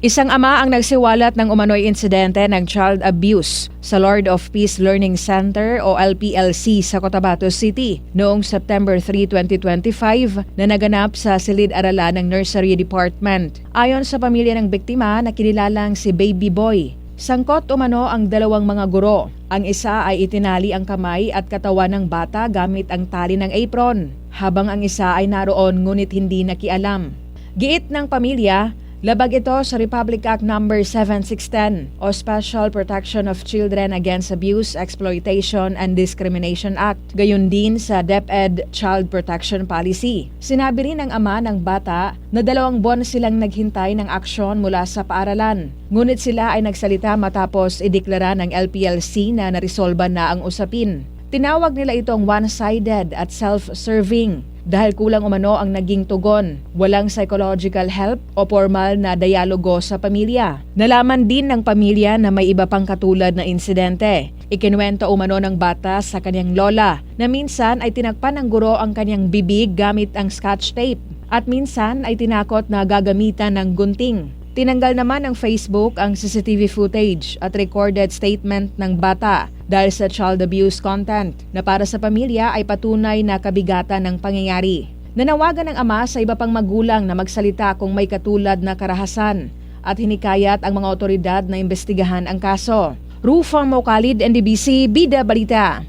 Isang ama ang nagsiwalat ng umano'y insidente ng child abuse sa Lord of Peace Learning Center o LPLC sa Cotabato City noong September 3, 2025 na naganap sa silid-aralan ng Nursery Department. Ayon sa pamilya ng biktima na kinilalang si Baby Boy, Sangkot umano ang dalawang mga guro. Ang isa ay itinali ang kamay at katawan ng bata gamit ang tali ng apron, habang ang isa ay naroon ngunit hindi nakialam. Giit ng pamilya, labag ito sa Republic Act No. 7610 o Special Protection of Children Against Abuse, Exploitation and Discrimination Act, gayon din sa DepEd Child Protection Policy. Sinabi rin ng ama ng bata na dalawang buwan silang naghintay ng aksyon mula sa paaralan. Ngunit sila ay nagsalita matapos ideklara ng LPLC na naresolba na ang usapin. Tinawag nila itong one-sided at self-serving dahil kulang umano ang naging tugon. Walang psychological help o formal na dialogo sa pamilya. Nalaman din ng pamilya na may iba pang katulad na insidente. Ikinuwento umano ng bata sa kanyang lola na minsan ay tinakpan ng guro ang kanyang bibig gamit ang scotch tape at minsan ay tinakot na gagamitan ng gunting. Tinanggal naman ng Facebook ang CCTV footage at recorded statement ng bata dahil sa child abuse content na para sa pamilya ay patunay na kabigatan ng pangyayari. Nanawagan ng ama sa iba pang magulang na magsalita kung may katulad na karahasan at hinikayat ang mga otoridad na imbestigahan ang kaso. Rufa Mokalid, NDBC, Bida Balita.